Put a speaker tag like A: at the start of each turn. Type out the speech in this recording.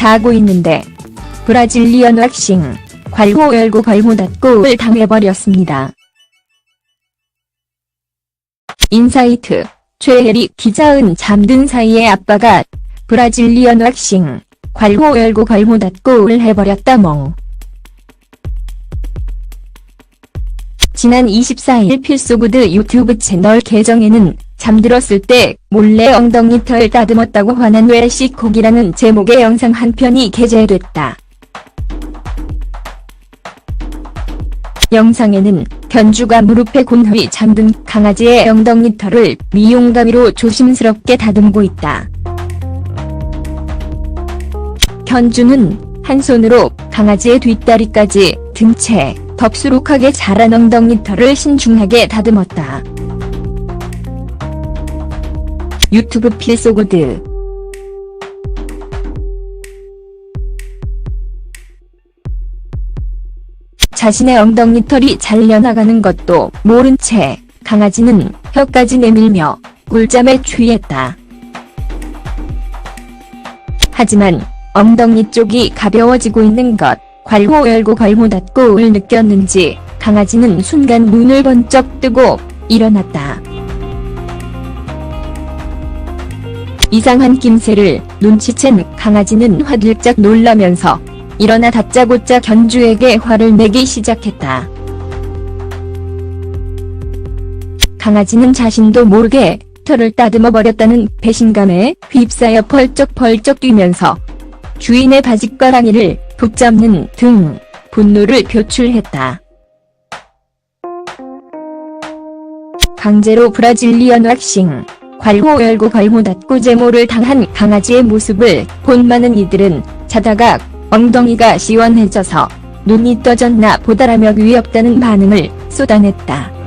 A: 자고 있는데 브라질리언 왁싱 괄호 열고 걸고 닫고를 당해버렸습니다. 인사이트 최혜리 기자은 잠든 사이에 아빠가 브라질리언 왁싱 괄호 열고 걸고 닫고를 해버렸다 멍. 지난 24일 필소구드 유튜브 채널 계정에는 잠들었을 때 몰래 엉덩이 털 다듬었다고 화난 웰시콕이라는 제목의 영상 한 편이 게재됐다. 영상에는 견주가 무릎에 곤히 잠든 강아지의 엉덩이 털을 미용 가위로 조심스럽게 다듬고 있다. 견주는 한 손으로 강아지의 뒷다리까지 등채 덥수룩하게 자란 엉덩이 털을 신중하게 다듬었다. 유튜브 필소고드 자신의 엉덩이 털이 잘려나가는 것도 모른 채 강아지는 혀까지 내밀며 꿀잠에 취했다. 하지만 엉덩이 쪽이 가벼워지고 있는 것, 괄호 열고 걸고 닫고를 느꼈는지 강아지는 순간 눈을 번쩍 뜨고 일어났다. 이상한 김새를 눈치챈 강아지는 화들짝 놀라면서 일어나 다짜고짜 견주에게 화를 내기 시작했다. 강아지는 자신도 모르게 털을 따듬어 버렸다는 배신감에 휩싸여 펄쩍펄쩍 뛰면서 주인의 바짓가랑이를 붙잡는 등 분노를 표출했다. 강제로 브라질리언 왁싱, 괄호 열고 걸고 닫고 제모를 당한 강아지의 모습을 본 많은 이들은 자다가 엉덩이가 시원해져서 눈이 떠졌나 보다라며 위협다는 반응을 쏟아냈다.